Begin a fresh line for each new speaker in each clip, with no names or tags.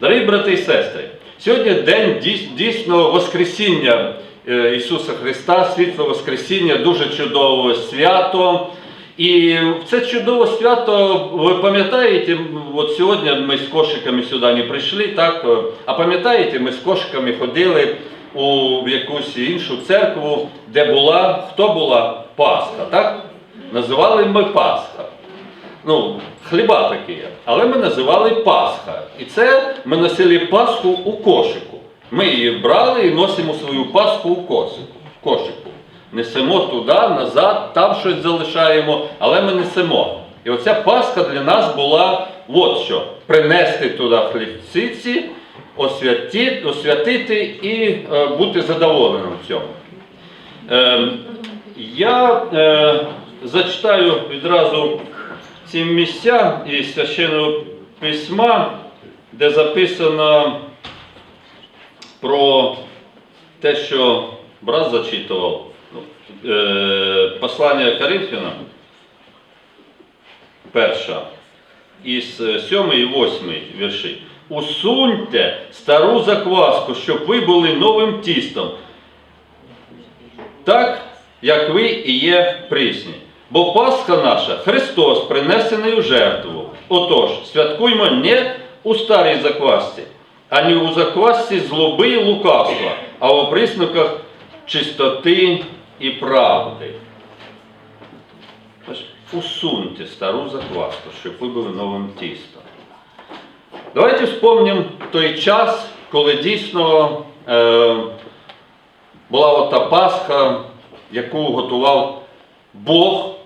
Дорогі брати і сестри, сьогодні день дійсного Воскресіння е, Ісуса Христа, світло Воскресіння, дуже чудове свято. І це чудове свято, ви пам'ятаєте, от сьогодні ми з кошиками сюди не прийшли, так? е, А пам'ятаєте, ми з кошиками ходили у якусь іншу церкву, де була, хто була? Пасха, так? Називали ми Пасха. Ну, хліба такі, але ми називали Пасха. І це ми носили Пасху у кошику. Ми її брали і носимо свою Пасху у кошику. Несемо туди, назад, там щось залишаємо, але ми несемо. І оця Пасха для нас була от що: принести туди хлібциці, освяти, освятити і е, бути задоволеним в цьому. Е, я е, зачитаю відразу ці місця із священного письма, де записано про те, що брат зачитував ну, е, послання Коринфянам, перша, із 7 і 8 вірші. Усуньте стару закваску, щоб ви були новим тістом, так, як ви і є присні. Бо Пасха наша Христос, принесений у жертву. Отож, святкуймо не у старій заквасці, ані у заквасці злоби і лукавства, а у приснаках чистоти і правди. Усуньте стару закваску, щоб ви були новим тістом. Давайте вспомнимо той час, коли дійсно е, була ота Пасха, яку готував Бог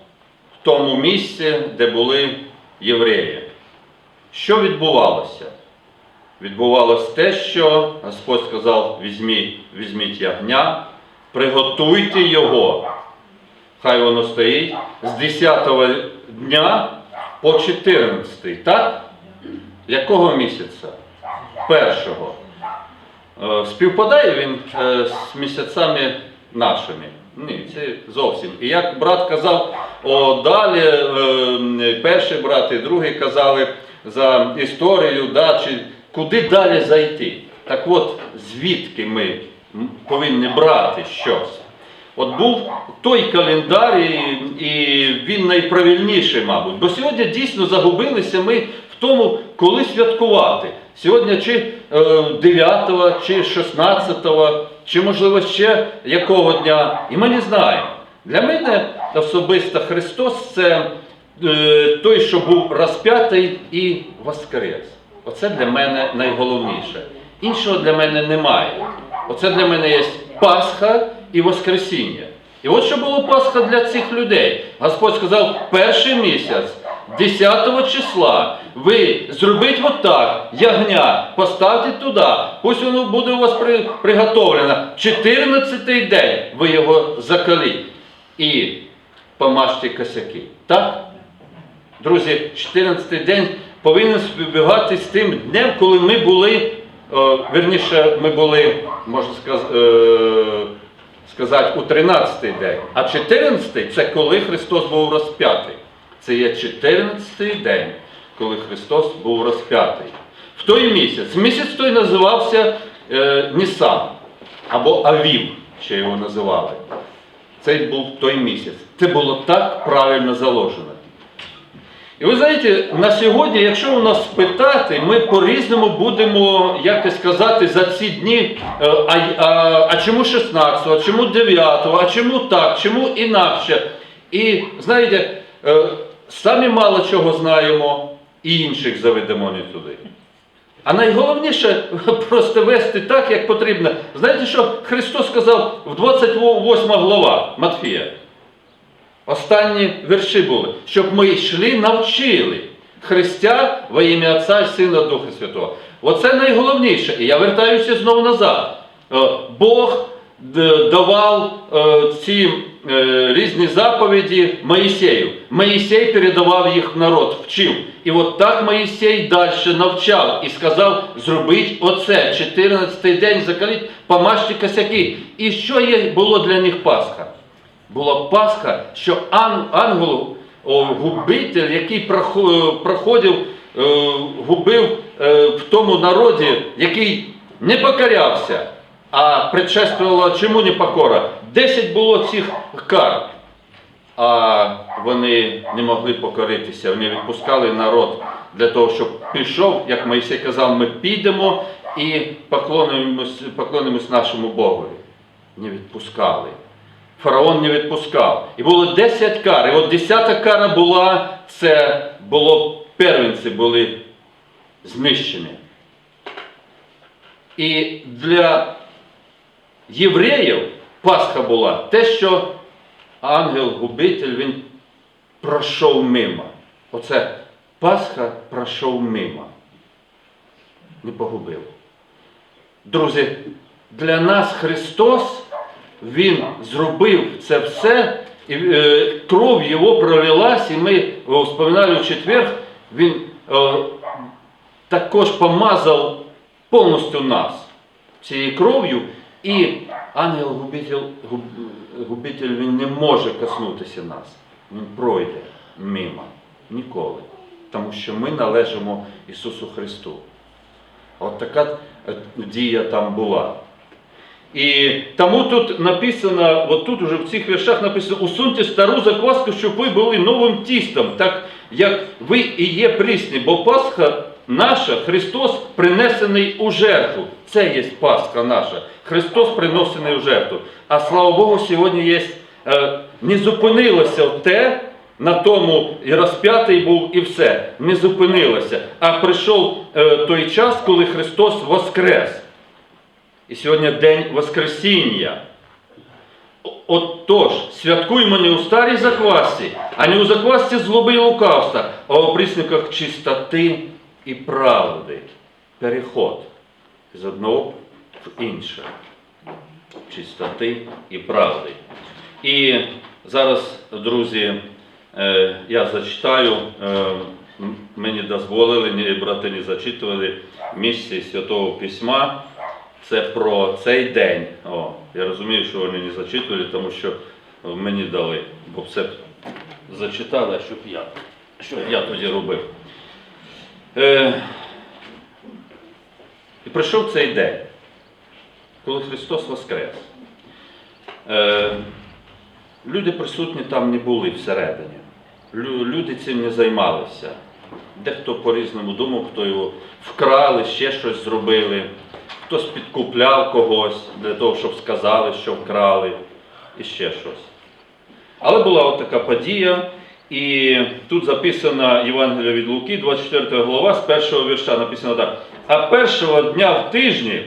тому місці, де були євреї. Що відбувалося? Відбувалося те, що Господь сказав: візьміть, візьміть ягня, приготуйте його. Хай воно стоїть з 10 дня по 14. Так? Якого місяця? Першого. Е, Співпадає він е, з місяцями нашими? Ні, це зовсім. І як брат казав, о, далі е, перший брат і другий казали за історію, да, чи куди далі зайти. Так от, звідки ми повинні брати щось? От був той календар, і, і він найправильніший, мабуть. Бо сьогодні дійсно загубилися ми в тому, коли святкувати. Сьогодні чи е, 9, чи 16, чи можливо ще якого дня. І ми не знаємо. Для мене особисто Христос це е, той, що був розп'ятий і воскрес. Оце для мене найголовніше. Іншого для мене немає. Оце для мене є Пасха і Воскресіння. І от що було Пасха для цих людей. Господь сказав, перший місяць, 10 числа, ви зробіть отак, ягня, поставте туди, пусть воно буде у вас при, приготовлено. 14 день ви його закаліть і помажте косяки. Так? Друзі, 14 день повинен співбігати з тим днем, коли ми були, е, вірніше, ми були, можна сказ- е, сказати, у 13-й день. А 14-й це коли Христос був розп'ятий. Це є 14-й день, коли Христос був розп'ятий. В той місяць. Місяць той називався е, Нісан або Авів, ще його називали. Це був той місяць. Це було так правильно заложено. І ви знаєте, на сьогодні, якщо у нас спитати, ми по-різному будемо якось казати за ці дні, е, а, а, а чому 16, а чому 9, а чому так, чому інакше. І знаєте, е, самі мало чого знаємо, і інших заведемо не туди. А найголовніше просто вести так, як потрібно. Знаєте, що Христос сказав в 28 глава Матфія? Останні вірші були, щоб ми йшли, навчили Христя во ім'я Отця і Сина Духа Святого. Оце найголовніше. І я вертаюся знову назад. Е, Бог давав е, ці е, різні заповіді Моїсею. Моїсей передавав їх в народ, вчив. І от так Моїсей далі навчав і сказав: зробіть оце, 14-й день закаліть, помажте косяки. І що було для них Пасха? була Пасха, що ан, ангел-губитель, який проходив губив е, в тому народі, який не покорявся, а предшествувала чому не покора? Десять було цих кар. А вони не могли покоритися, вони відпускали народ для того, щоб пішов, як Моїсей казав, ми підемо і поклонимось, поклонимось нашому Богові. Не відпускали. Фараон не відпускав. І було 10 кар. І от 10 кара була, це було первенці були знищені. І для євреїв Пасха була те, що ангел-губитель він пройшов мимо. Оце Пасха пройшов мимо. Не погубив. Друзі, для нас Христос, Він зробив це все, і е, кров Його пролилась, і ми вспоминали в четвер, Він е, також помазав повністю нас цією кров'ю, і ангел-губитель губитель, він не може коснутися нас. Він пройде мимо. Ніколи. Тому що ми належимо Ісусу Христу. От така е, дія там була. І тому тут написано, от тут уже в цих віршах написано, усуньте стару закваску, щоб ви були новим тістом, так як ви і є прісні, бо Пасха наша, Христос принесений у жертву. Це є Пасха наша. Христос принесений у жертву. А слава Богу, сьогодні є, е, не зупинилося те, на тому і розп'ятий був, і все. Не зупинилося. А прийшов е, той час, коли Христос воскрес. І сьогодні день Воскресіння. Отож, святкуємо не у старій заквасці, а не у заквасці злоби і лукавства, а у присниках чистоти і правди. Переход з одного в інше. Чистоти і правди. І зараз, друзі, е, я зачитаю, е, мені дозволили, брати не зачитували місце Святого Письма. Це про цей день. О, я розумію, що вони не зачитували, тому що мені дали, бо все зачитали, щоб я, що я тоді робив. Е, і прийшов цей день, коли Христос Воскрес. Е, люди присутні там не були всередині. Люди цим не займалися. Дехто по-різному думав, хто його вкрали, ще щось зробили, хтось підкупляв когось для того, щоб сказали, що вкрали, і ще щось. Але була от така подія, і тут записано Євангелія від Луки, 24 глава, з першого вірша написано так. А першого дня в тижні,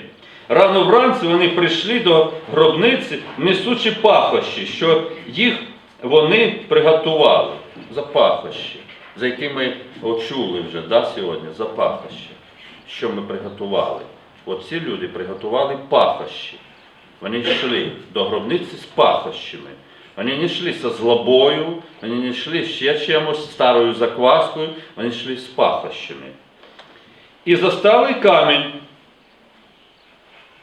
рано вранці вони прийшли до гробниці, несучи пахощі, що їх вони приготували за пахощі, за які ми очули вже да, сьогодні, за пахощі, що ми приготували. От ці люди приготували пахощі. Вони йшли до гробниці з пахощами. Вони не йшли зі злобою, вони не йшли ще чимось, старою закваскою, вони йшли з пахощами. І застали камінь,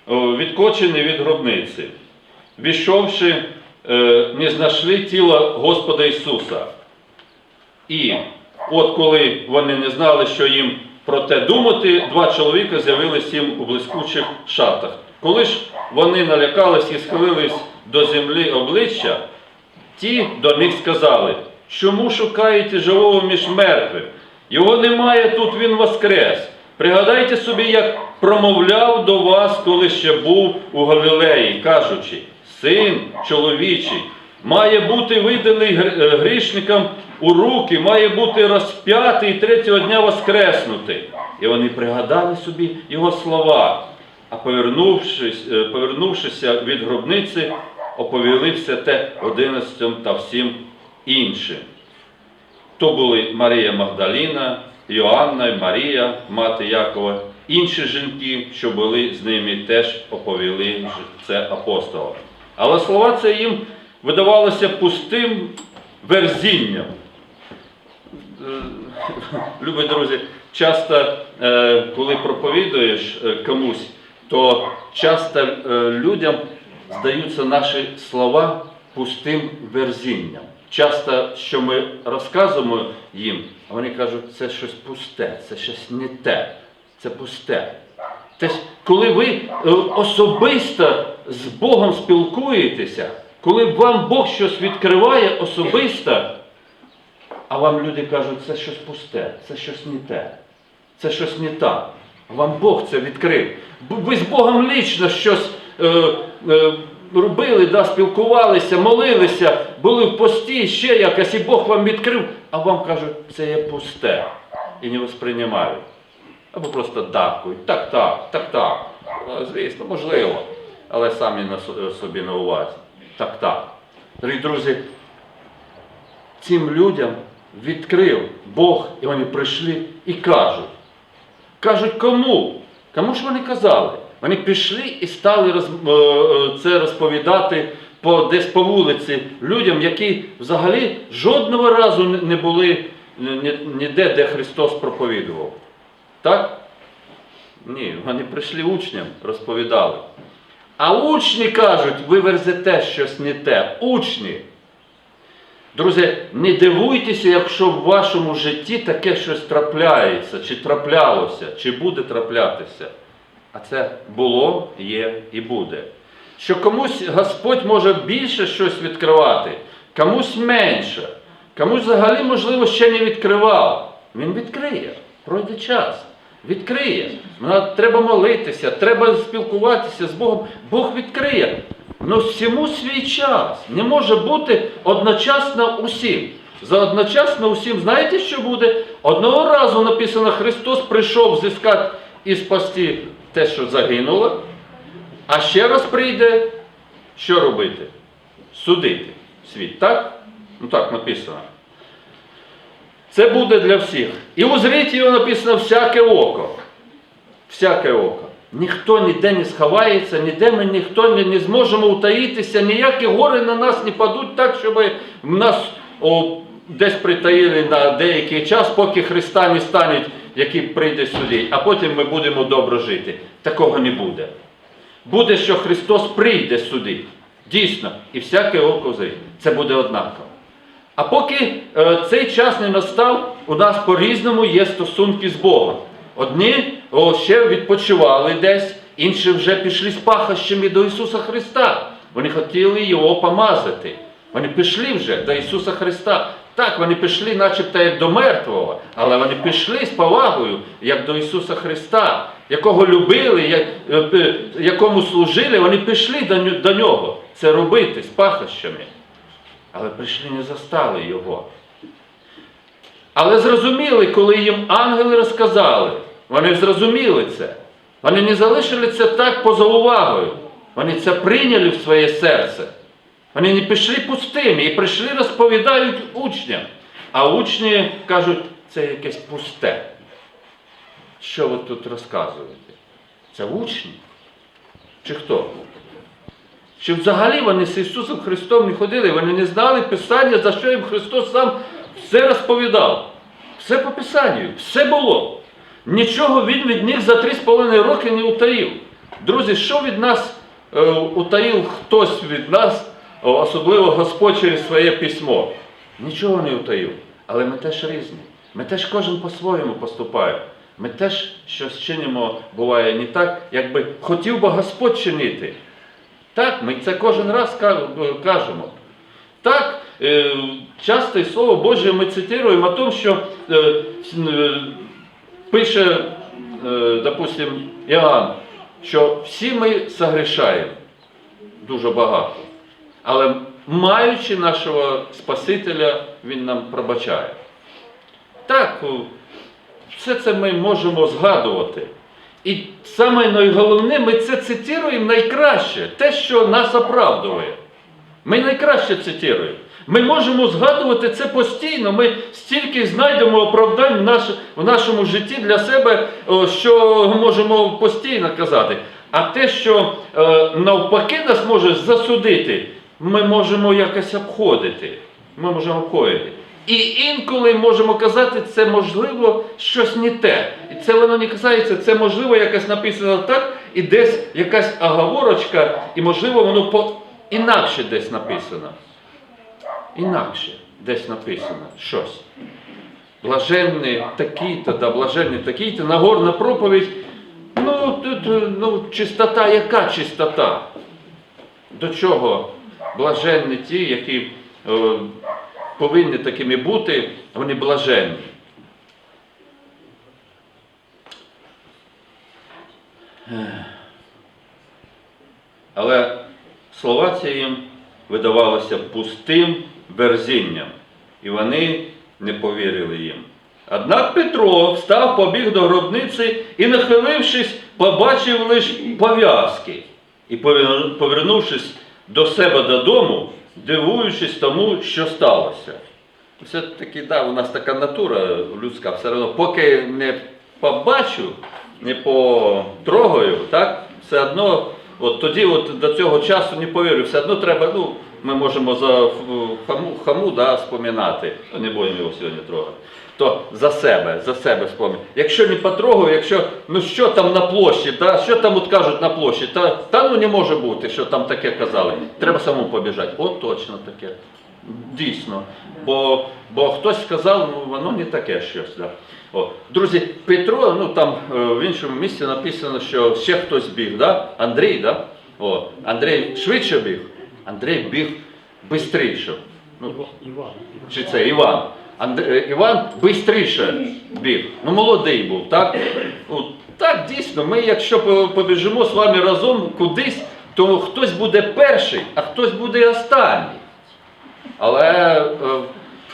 відкочений від гробниці. Війшовши, е, не знайшли тіла Господа Ісуса. І от коли вони не знали, що їм про те думати, два чоловіка з'явилися їм у блискучих шатах. Коли ж вони налякались і схилились до землі обличчя, ті до них сказали, чому шукаєте живого між мертвим? Його немає тут, він воскрес. Пригадайте собі, як промовляв до вас, коли ще був у Галілеї, кажучи, син чоловічий, має бути виданий е, грішникам у руки, має бути розп'ятий і третього дня воскреснути. І вони пригадали собі його слова, а повернувшись, е, повернувшися від гробниці, оповіли все те одинадцятим та всім іншим. То були Марія Магдаліна, Йоанна і Марія, мати Якова, інші жінки, що були з ними, теж оповіли це апостолам. Але слова це їм видавалося пустим верзінням. Е, Любі друзі, часто, е, коли проповідуєш е, комусь, то часто людям здаються наші слова пустим верзінням. часто, що ми розказуємо їм, вони кажуть, це щось пусте, це щось не те, це пусте. Тобто, коли ви е, особисто з Богом спілкуєтеся, коли вам Бог щось відкриває особисто, а вам люди кажуть, це щось пусте, це щось не те, це щось не так. Вам Бог це відкрив. Ви з Богом лічно щось е, робили, да, спілкувалися, молилися, були в пості, ще якось, і Бог вам відкрив, а вам кажуть, це є пусте. І не восприймають. Або просто дакують. Так, так, так, так. Звісно, можливо. Але самі на собі на увазі. Так, так. Дорогі друзі, цим людям відкрив Бог, і вони прийшли і кажуть. Кажуть, кому? Кому ж вони казали? Вони пішли і стали е, е, це розповідати по, десь по вулиці людям, які взагалі жодного разу не були ніде, де Христос проповідував. Так? Ні, вони прийшли учням, розповідали. А учні кажуть, ви верзете щось не те. Учні. Друзі, не дивуйтеся, якщо в вашому житті таке щось трапляється, чи траплялося, чи буде траплятися. А це було, є і буде. Що комусь Господь може більше щось відкривати, комусь менше, комусь взагалі, можливо, ще не відкривав. Він відкриє, пройде час. Відкриє. Треба молитися, треба спілкуватися з Богом. Бог відкриє. Ну всьому свій час. Не може бути одночасно усім. За одночасно усім, знаєте, що буде? Одного разу написано, Христос прийшов зіскати і спасти те, що загинуло, а ще раз прийде, що робити? Судити світ, так? Ну так написано. Це буде для всіх. І узріть його написано всяке око. Всяке око. Ніхто ніде не сховається, ніде ми ніхто не, не зможемо утаїтися, ніякі гори на нас не падуть так, щоб нас о, десь притаїли на деякий час, поки Христа не стане, який прийде сюди, а потім ми будемо добре жити. Такого не буде. Буде, що Христос прийде сюди. Дійсно, і всяке око зрить. Це буде однаково. А поки е, цей час не настав, у нас по-різному є стосунки з Богом. Одні о, ще відпочивали десь, інші вже пішли з пахощами до Ісуса Христа. Вони хотіли його помазати. Вони пішли вже до Ісуса Христа. Так, вони пішли, начебто, як до мертвого, але вони пішли з повагою, як до Ісуса Христа, якого любили, е, якому служили, вони пішли до нього. Це робити з пахощами. Але прийшли не застали його. Але зрозуміли, коли їм ангели розказали, вони зрозуміли це. Вони не залишили це так поза увагою. Вони це прийняли в своє серце. Вони не пішли пустими і прийшли, розповідають учням. А учні кажуть, це якесь пусте. Що ви тут розказуєте? Це учні? Чи хто? Чи взагалі вони з Ісусом Христом не ходили, вони не знали Писання, за що їм Христос сам все розповідав. Все по Писанню, все було. Нічого Він від них за три з половиною роки не утаїв. Друзі, що від нас е, утаїв хтось від нас, особливо Господь через своє письмо? Нічого не утаїв. Але ми теж різні. Ми теж кожен по-своєму поступає. Ми теж щось чинимо, буває не так, якби хотів би Господь чинити. Так, ми це кожен раз кажемо. Так, е, часто і Слово Боже ми цитуємо о тому, що е, е, пише, е, допустим, Іоанн, що всі ми согрішаємо дуже багато. Але маючи нашого Спасителя, Він нам пробачає. Так, все це ми можемо згадувати. І саме найголовне, ми це цитуємо найкраще, те, що нас оправдує. Ми найкраще цитуємо. Ми можемо згадувати це постійно. Ми стільки знайдемо оправдань в, в нашому житті для себе, що можемо постійно казати. А те, що е, навпаки нас може засудити, ми можемо якось обходити. Ми можемо обходити. І інколи можемо казати, це можливо щось не те. І це воно не касається, це можливо якось написано так, і десь якась оговорочка, і можливо воно по інакше десь написано. Інакше. десь написано щось. Блаженний такий-то, да, блаженний такий-то, Нагорна проповідь. Ну, тут, ну, чистота, яка чистота? До чого блаженні ті, які е, повинні такими бути, вони блаженні. Але слова ці їм видавалося пустим верзінням, і вони не повірили їм. Однак Петро встав, побіг до гробниці і, нахилившись, побачив лише пов'язки. І, повер- повернувшись до себе додому, дивуючись тому, що сталося. Все-таки, да, у нас така натура людська, все одно, поки не побачу, не потрогаю, так, все одно, от тоді от до цього часу не повірю, все одно треба, ну, ми можемо за хаму, хаму да, споминати, Ну, не будемо його сьогодні трогати. То за себе, за себе спомню. Якщо не потрогаю, якщо, ну що там на площі, та, що там от кажуть на площі, та, та ну не може бути, що там таке казали. Треба самому побіжати. От точно таке. Дійсно. Бо, бо хтось сказав, ну воно не таке щось. Да. О. Друзі, Петро, ну там е, в іншому місці написано, що ще хтось біг, да? Андрій, да? О, Андрій швидше біг, Андрій біг швидше. Ну,
Іван.
чи це Іван. Анд... е, Іван швидше біг. Ну, молодий був, так? От, так, дійсно, ми, якщо побіжимо з вами разом кудись, то хтось буде перший, а хтось буде останній. Але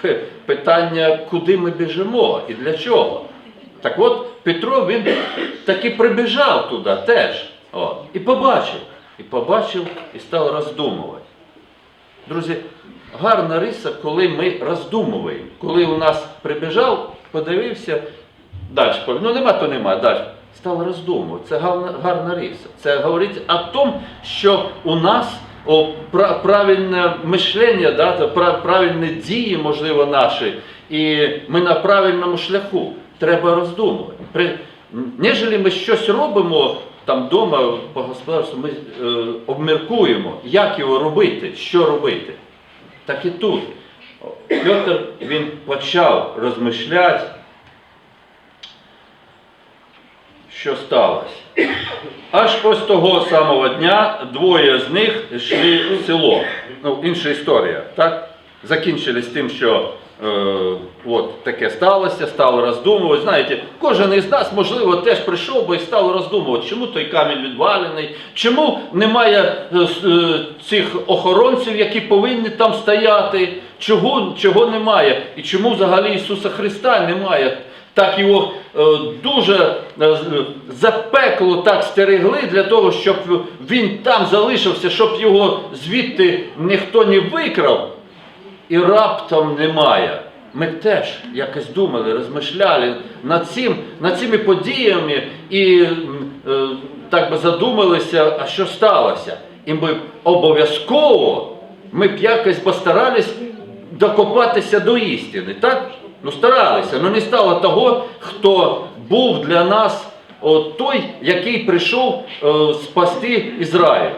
е, питання, куди ми біжимо і для чого? Так от Петро він таки прибіжав туди теж. О, і побачив. І побачив і став роздумувати. Друзі, гарна риса, коли ми роздумуємо. Коли у нас прибіжав, подивився, далі, ну нема, то нема, далі. Став роздумувати. Це гарна, гарна риса. Це говорить о тому, що у нас о, пра- правильне мишлення, да, правильні дії, можливо, наші, і ми на правильному шляху. Треба роздумувати. Нежели ми щось робимо там вдома по господарству, ми е, обміркуємо, як його робити, що робити. Так і тут. Петр він почав розмишляти, що сталося. Аж ось того самого дня двоє з них йшли в село. Ну, інша історія, так? Закінчились тим, що е, от таке сталося, став роздумувати. Знаєте, кожен із нас, можливо, теж прийшов би і став роздумувати, чому той камінь відвалений, чому немає е, е, цих охоронців, які повинні там стояти, чого, чого немає, і чому взагалі Ісуса Христа немає. Так його е, дуже е, запекло так стерегли для того, щоб він там залишився, щоб його звідти ніхто не викрав, і раптом немає. Ми теж якось думали, розмишляли над цим, над цими подіями і е, так би задумалися, а що сталося. І ми обов'язково ми б якось постарались докопатися до істини, так? Ну старалися, ну не стало того, хто був для нас от той, який прийшов е, спасти Ізраїль.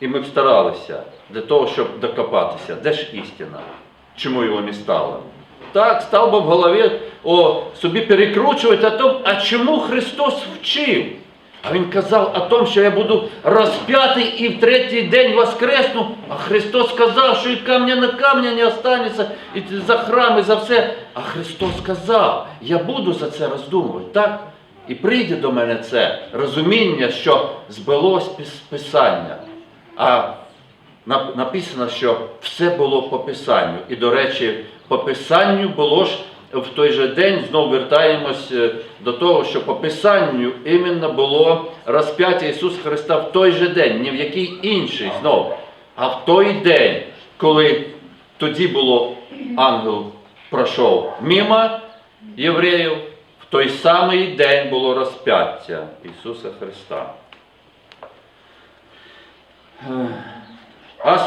І ми б старалися для того, щоб докопатися. Де ж істина? Чому його не стало? Так, став би в голові о, собі перекручувати о том, а чому Христос вчив? А він казав о том, що я буду розп'ятий і в третій день воскресну. А Христос сказав, що і камня на камня не останеться, і за храм, і за все. А Христос сказав, я буду за це роздумувати. Так? І прийде до мене це розуміння, що збилось пис- Писання. А написано, що все було по Писанню. І, до речі, по Писанню було ж в той же день, знову вертаємось е, до того, що по Писанню іменно було розп'яття Ісуса Христа в той же день, ні в який інший знову. А в той день, коли тоді було ангел пройшов мимо євреїв, в той самий день було розп'яття Ісуса Христа. Аж,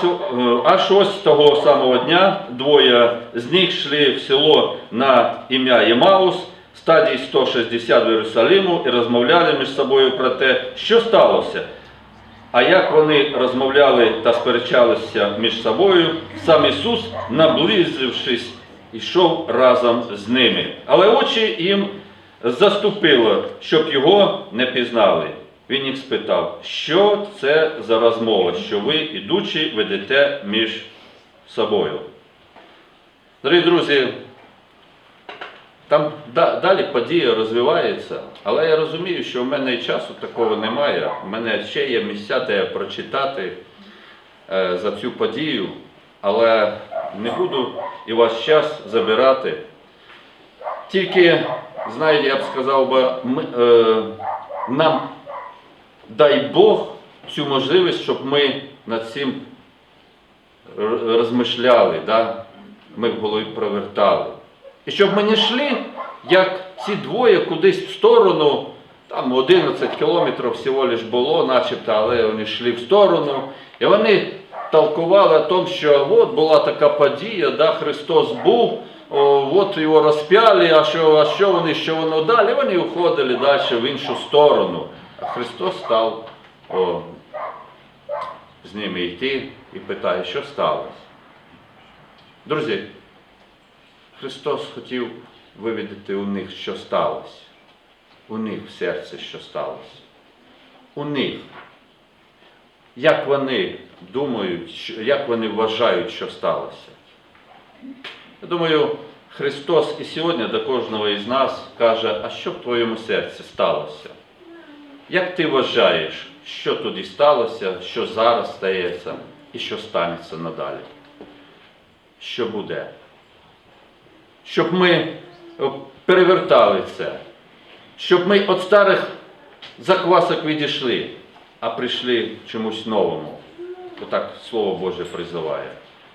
е, ось того самого дня двоє з них йшли в село на ім'я Ємаус, стадії 160 в Єрусалиму, і розмовляли між собою про те, що сталося. А як вони розмовляли та сперечалися між собою, сам Ісус, наблизившись, йшов разом з ними. Але очі їм заступило, щоб його не пізнали. Він їх спитав, що це за розмова, що ви, ідучи, ведете між собою. Дорогі друзі, там далі подія розвивається, але я розумію, що в мене і часу такого немає. У мене ще є місця, де прочитати е, за цю подію, але не буду і ваш час забирати. Тільки, знаєте, я б сказав би, е, нам дай Бог цю можливість, щоб ми над цим розмишляли, да? ми в голові провертали. І щоб ми не йшли, як ці двоє кудись в сторону, там 11 кілометрів всього лиш було, начебто, але вони йшли в сторону. І вони толкували о тому, що от була така подія, да, Христос був, о, от його розп'яли, а що, а що вони, що воно далі? Вони уходили далі в іншу сторону. Христос став о, з ними йти і питає, що сталося. Друзі, Христос хотів вивідати у них, що сталося. У них в серці, що сталося. У них. Як вони думають, як вони вважають, що сталося. Я думаю, Христос і сьогодні до кожного із нас каже, а що в твоєму серці сталося? Як ти вважаєш, що тоді сталося, що зараз стається і що станеться надалі? Що буде? Щоб ми перевертали це, щоб ми від старих заквасок відійшли, а прийшли чомусь новому. Отак Слово Боже призиває.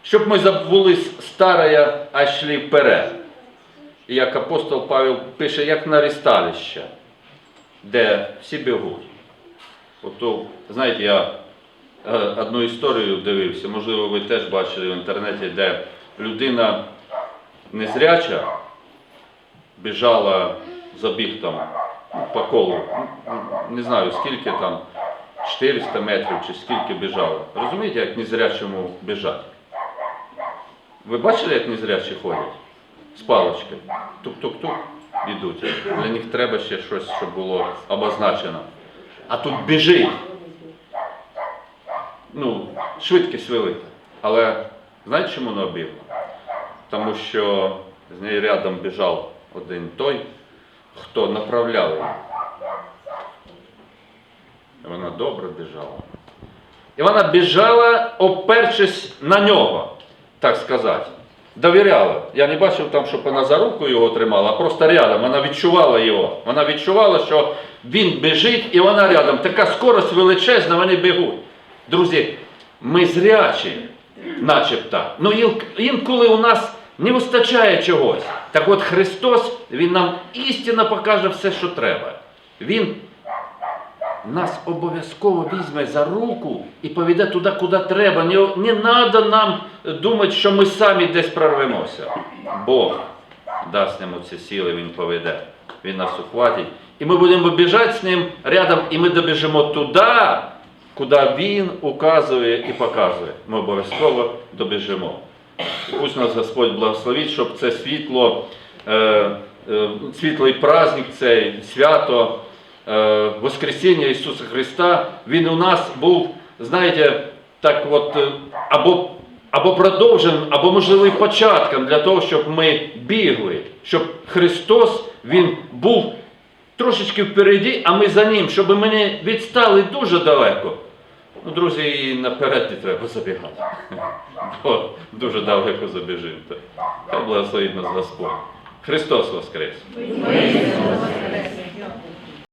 Щоб ми забули старе, а йшли вперед. І як апостол Павел пише, як на рісталище, де всі бігуть. Ото, знаєте, я е, одну історію дивився, можливо, ви теж бачили в інтернеті, де людина незряча біжала забіг там по колу. Не знаю скільки там, 400 метрів чи скільки біжала. Розумієте, як незрячому біжати? Ви бачили, як незрячі ходять? З паличкою. Тук-тук-тук ідуть. Для них треба ще щось, щоб було обозначено. А тут біжить. Ну, швидкість велика. Але знаєте, чому вона бігла? Тому що з нею рядом біжав один той, хто направляв її. Вона добре біжала. І вона біжала, опершись на нього, так сказати. Довіряла. Я не бачив там, щоб вона за руку його тримала, а просто рядом. Вона відчувала його. Вона відчувала, що він біжить і вона рядом. Така скорость величезна, вони бігуть. Друзі, ми зрячі, начебто. Ну інколи у нас не вистачає чогось. Так от Христос, Він нам істинно покаже все, що треба. Він нас обов'язково візьме за руку і поведе туди, куди треба. Не, треба нам думати, що ми самі десь прорвемося. Бог дасть нам ці сили, Він поведе. Він нас ухватить. І ми будемо біжати з ним рядом, і ми добіжимо туди, куди Він указує і показує. Ми обов'язково добіжимо. І пусть нас Господь благословить, щоб це світло, е, е, світлий праздник, цей свято е, Воскресіння Ісуса Христа, Він у нас був, знаєте, так от, е, або, або продовженим, або, можливо, і початком для того, щоб ми бігли, щоб Христос Він був трошечки впереді, а ми за Ним, щоб ми не відстали дуже далеко. Ну, друзі, і наперед не треба забігати. Бо дуже далеко забіжимо. Хай благословить нас Господь. Христос Воскрес!